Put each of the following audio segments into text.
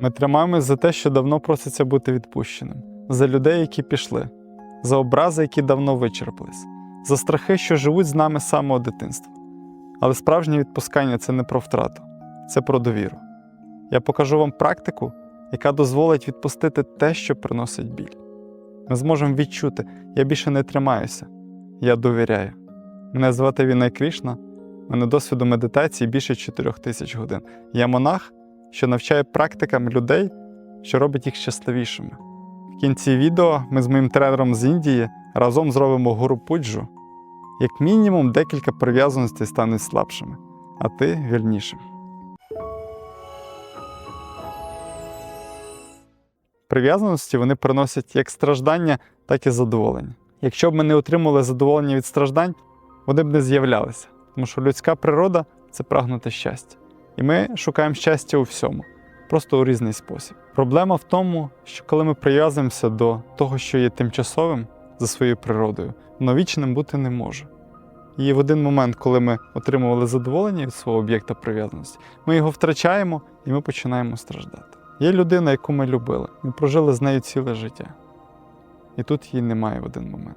Ми тримаємось за те, що давно проситься бути відпущеним, за людей, які пішли, за образи, які давно вичерпались, за страхи, що живуть з нами з самого дитинства. Але справжнє відпускання це не про втрату, це про довіру. Я покажу вам практику, яка дозволить відпустити те, що приносить біль. Ми зможемо відчути, я більше не тримаюся, я довіряю. Мене звати Вінай Крішна, мене досвіду медитації більше 4 тисяч годин. Я монах, що навчає практикам людей, що робить їх щасливішими. В кінці відео ми з моїм тренером з Індії разом зробимо гуру пуджу. Як мінімум, декілька прив'язаностей стануть слабшими, а ти вільнішим. Прив'язаності вони приносять як страждання, так і задоволення. Якщо б ми не отримували задоволення від страждань, вони б не з'являлися, тому що людська природа це прагнути щастя. І ми шукаємо щастя у всьому, просто у різний спосіб. Проблема в тому, що коли ми прив'язуємося до того, що є тимчасовим за своєю природою, воно вічним бути не може. І в один момент, коли ми отримували задоволення від свого об'єкта прив'язаності, ми його втрачаємо і ми починаємо страждати. Є людина, яку ми любили, ми прожили з нею ціле життя. І тут її немає в один момент.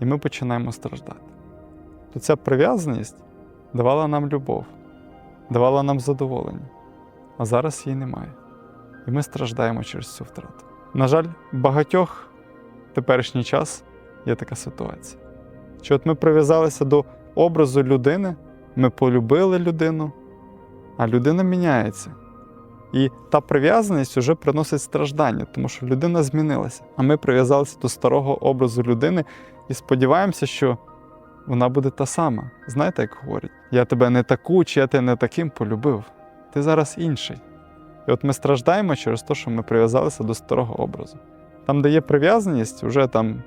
І ми починаємо страждати. То ця прив'язаність давала нам любов, давала нам задоволення, а зараз її немає. І ми страждаємо через цю втрату. На жаль, багатьох теперішній час є така ситуація. Що от ми прив'язалися до образу людини, ми полюбили людину, а людина міняється. І та прив'язаність вже приносить страждання, тому що людина змінилася. А ми прив'язалися до старого образу людини і сподіваємося, що вона буде та сама. Знаєте, як говорять? Я тебе не таку, чи я тебе не таким полюбив. Ти зараз інший. І от ми страждаємо через те, що ми прив'язалися до старого образу. Там, де є прив'язаність, вже там е,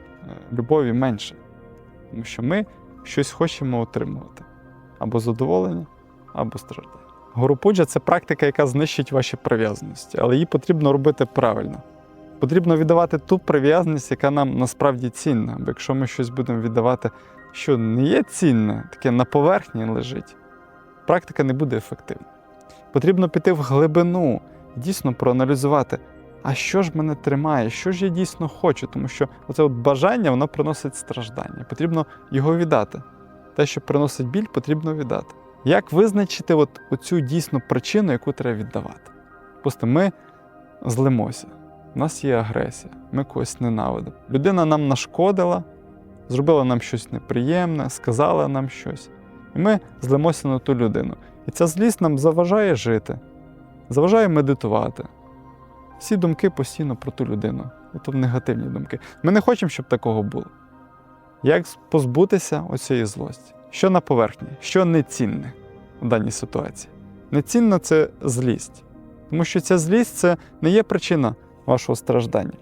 любові менше. Тому що ми щось хочемо отримувати або задоволення, або страждання. Гурупуджа це практика, яка знищить ваші прив'язаності, але її потрібно робити правильно. Потрібно віддавати ту прив'язаність, яка нам насправді цінна. Бо якщо ми щось будемо віддавати, що не є цінне, таке на поверхні лежить, практика не буде ефективна. Потрібно піти в глибину дійсно проаналізувати, а що ж мене тримає, що ж я дійсно хочу, тому що оце от бажання воно приносить страждання. Потрібно його віддати. Те, що приносить біль, потрібно віддати. Як визначити от оцю дійсну причину, яку треба віддавати? Просто ми злимося, у нас є агресія, ми когось ненавидимо. Людина нам нашкодила, зробила нам щось неприємне, сказала нам щось. І ми злимося на ту людину. І ця злість нам заважає жити, заважає медитувати. Всі думки постійно про ту людину. І то негативні думки. Ми не хочемо, щоб такого було. Як позбутися оцієї злості? Що на поверхні, що нецінне в даній ситуації? Нецінна це злість. Тому що ця злість це не є причина вашого страждання.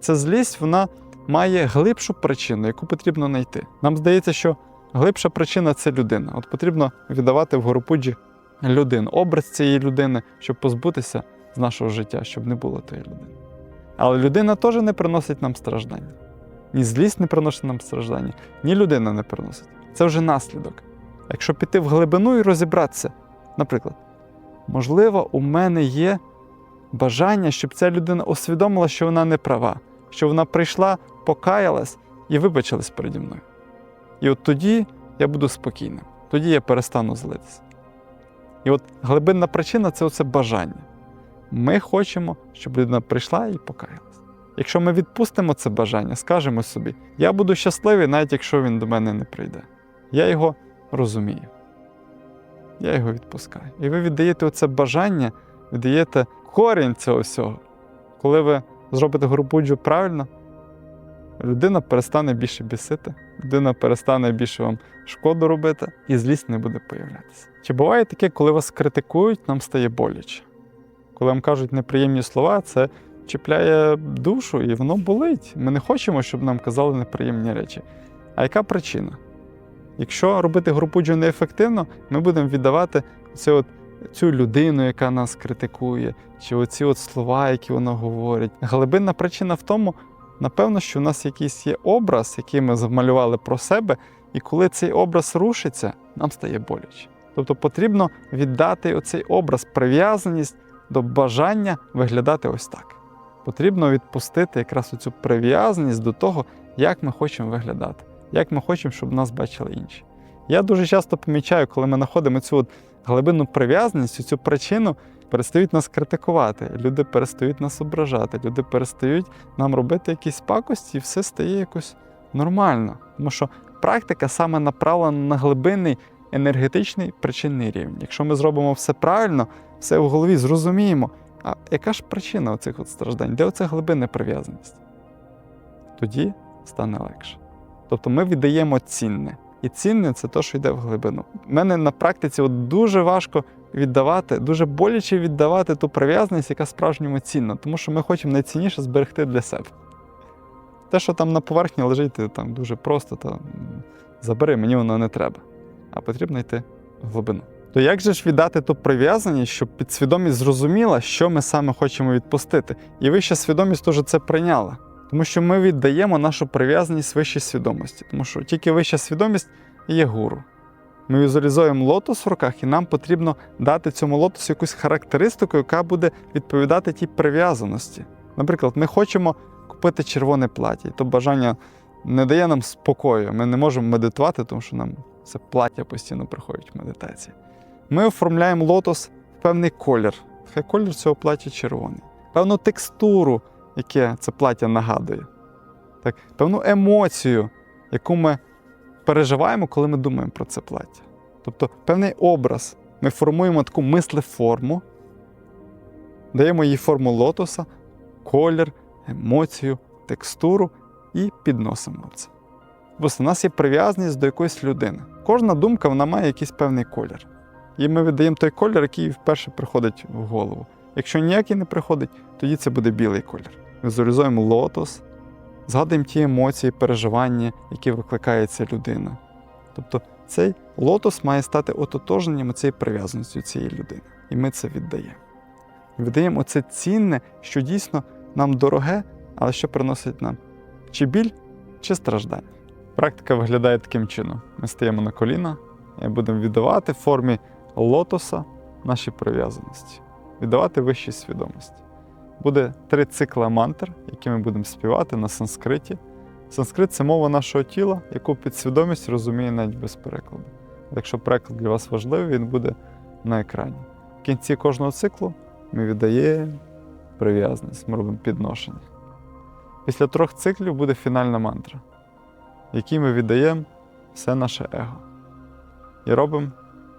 Ця злість вона має глибшу причину, яку потрібно знайти. Нам здається, що глибша причина це людина. От потрібно віддавати в Горопуджі людину, образ цієї людини, щоб позбутися з нашого життя, щоб не було тієї людини. Але людина теж не приносить нам страждання. Ні злість не приносить нам страждання, ні людина не приносить. Це вже наслідок. Якщо піти в глибину і розібратися, наприклад, можливо, у мене є бажання, щоб ця людина усвідомила, що вона не права, що вона прийшла, покаялась і вибачилась переді мною. І от тоді я буду спокійним, тоді я перестану злитися. І от глибинна причина це оце бажання. Ми хочемо, щоб людина прийшла і покаялась. Якщо ми відпустимо це бажання, скажемо собі, я буду щасливий, навіть якщо він до мене не прийде. Я його розумію. Я його відпускаю. І ви віддаєте оце бажання, віддаєте корінь цього всього. Коли ви зробите групуджу правильно, людина перестане більше бісити, людина перестане більше вам шкоду робити, і злість не буде появлятися. Чи буває таке, коли вас критикують, нам стає боляче? Коли вам кажуть неприємні слова, це чіпляє душу і воно болить. Ми не хочемо, щоб нам казали неприємні речі. А яка причина? Якщо робити групуджу неефективно, ми будемо віддавати це от, цю людину, яка нас критикує, чи оці от слова, які вона говорить. Глибинна причина в тому, напевно, що у нас якийсь є образ, який ми замалювали про себе, і коли цей образ рушиться, нам стає боляче. Тобто потрібно віддати оцей образ, прив'язаність до бажання виглядати ось так. Потрібно відпустити якраз цю прив'язаність до того, як ми хочемо виглядати, як ми хочемо, щоб нас бачили інші. Я дуже часто помічаю, коли ми знаходимо цю от глибинну прив'язаність, цю причину, перестають нас критикувати, люди перестають нас ображати, люди перестають нам робити якісь пакості, і все стає якось нормально. Тому що практика саме направлена на глибинний енергетичний причинний рівень. Якщо ми зробимо все правильно, все в голові зрозуміємо, а яка ж причина оцих от страждань? Де оця глибинна прив'язаність? Тоді стане легше. Тобто ми віддаємо цінне. І цінне це те, що йде в глибину. У мене на практиці от дуже важко віддавати, дуже боляче віддавати ту прив'язаність, яка справжньому цінна, тому що ми хочемо найцінніше зберегти для себе. Те, що там на поверхні лежить, там дуже просто, то забери, мені воно не треба. А потрібно йти в глибину. То як же ж віддати ту прив'язаність, щоб підсвідомість зрозуміла, що ми саме хочемо відпустити? І вища свідомість теж це прийняла. Тому що ми віддаємо нашу прив'язаність вищій свідомості, тому що тільки вища свідомість є гуру. Ми візуалізуємо лотос в руках, і нам потрібно дати цьому лотосу якусь характеристику, яка буде відповідати тій прив'язаності. Наприклад, ми хочемо купити червоне плаття, і то бажання не дає нам спокою. Ми не можемо медитувати, тому що нам це плаття постійно приходить в медитації. Ми оформляємо лотос в певний колір. Хай колір цього плаття червоний, певну текстуру, яке це плаття нагадує, так, певну емоцію, яку ми переживаємо, коли ми думаємо про це плаття. Тобто певний образ. Ми формуємо таку мислеформу, даємо їй форму лотоса, колір, емоцію, текстуру і підносимо це. Просто у нас є прив'язаність до якоїсь людини. Кожна думка вона має якийсь певний колір. І ми віддаємо той колір, який вперше приходить в голову. Якщо ніякий не приходить, тоді це буде білий колір. Візуалізуємо лотос, згадуємо ті емоції, переживання, які викликає ця людина. Тобто цей лотос має стати ототожненням цієї прив'язаності цієї людини. І ми це віддаємо. Віддаємо це цінне, що дійсно нам дороге, але що приносить нам чи біль, чи страждання. Практика виглядає таким чином: ми стаємо на коліна і будемо віддавати в формі лотоса наші прив'язаності, віддавати вищій свідомості. Буде три цикла мантр, які ми будемо співати на санскриті. Санскрит це мова нашого тіла, яку підсвідомість розуміє навіть без перекладу. Якщо переклад для вас важливий, він буде на екрані. В кінці кожного циклу ми віддаємо прив'язаність, ми робимо підношення. Після трьох циклів буде фінальна мантра, в якій ми віддаємо все наше его і робимо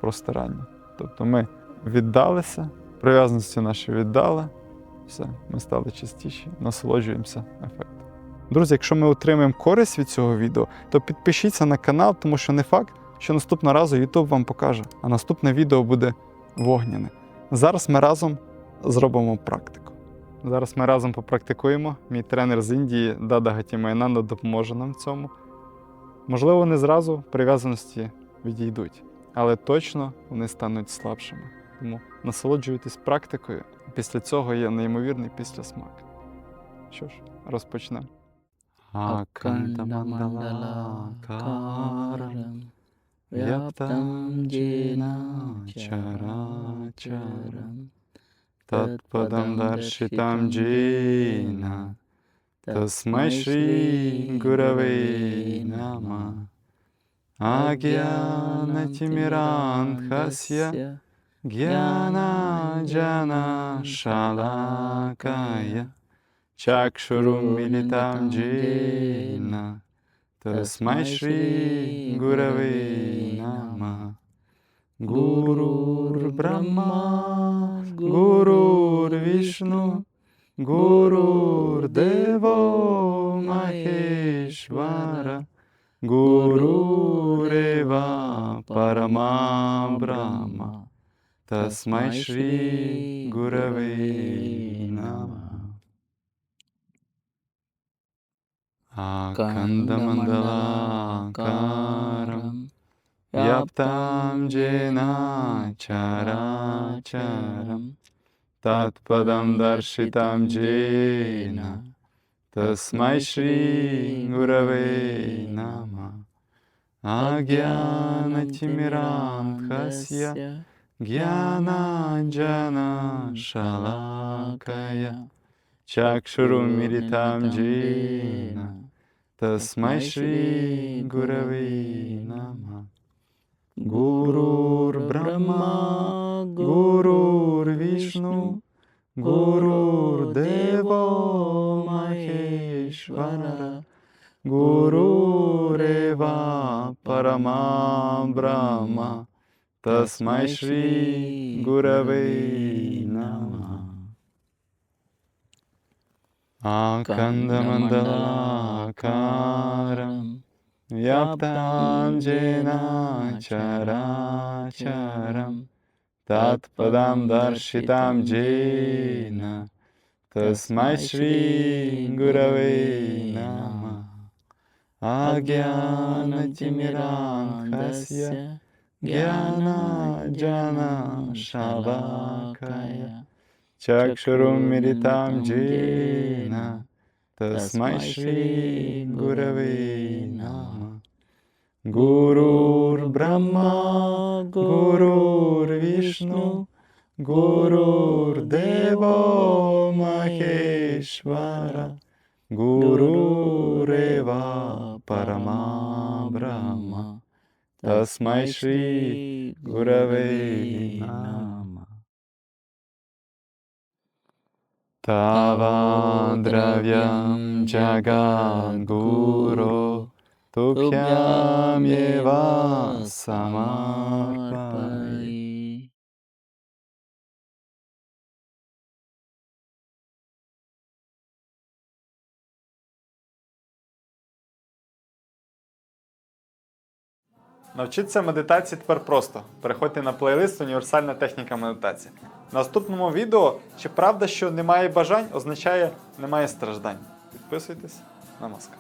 простирання. Тобто ми віддалися, прив'язаності наші віддали, все, ми стали чистіші, насолоджуємося ефектом. Друзі, якщо ми отримаємо користь від цього відео, то підпишіться на канал, тому що не факт, що наступного разу YouTube вам покаже, а наступне відео буде вогняне. Зараз ми разом зробимо практику. Зараз ми разом попрактикуємо. Мій тренер з Індії Дада Гатімайнанда допоможе нам в цьому. Можливо, не зразу прив'язаності відійдуть, але точно вони стануть слабшими. Тому насолоджуйтесь практикою. Після цього є неймовірний післясмак. Що ж, розпочнемо. Vyaptam jena characharam Tatpadam darshitam jena Tasmai Shri Gurave ज्ञानजनाशालाकाय चाक्षुरुन्मिलितां जीन् तस्मै श्रीगुरवे नाम गुरुर्ब्रह्मा गुरुर्विष्णु गुरुर्देवो महेश्वर गुरुरेवा परमा ब्रह्मा तस्मै श्री गुरवे नाम व्याप्तां जेनाचराचारं तत्पदं दर्शितां जेन तस्मै श्रीगुरवे नमः आज्ञानचिमिरां कस्य ज्ञानाञ्जनशालाकया चक्षुरुमिलितां जीणा तस्मै श्रीगुरवे नमः गुरुर्ब्रह्मा गुरुर्विष्णु गुरुर्देवो महेश्वर गुरुरेवा परमा ब्रह्म तस्मै श्री गुरवे न आकन्दमन्दकारं यातां जेनाचराचरं तात्पदां दर्शितां जेन तस्मै श्री गुरवे न आज्ञानचिमिरागस्य ज्ञानजन शभाय चक्षुरुं मिलितां जीना तस्मै श्रीगुरवे गुरवेणा गुरुर्ब्रह्मा गुरुर्विष्णु गुरुर्देवो महेश्वर गुरुवा परमा तस्मै श्री गुरवे द्रव्यं जगा गुरो तु क्याम्ये वा Навчитися медитації тепер просто. Переходьте на плейлист Універсальна техніка медитації. В наступному відео, чи правда, що немає бажань, означає немає страждань. Підписуйтесь на маскар.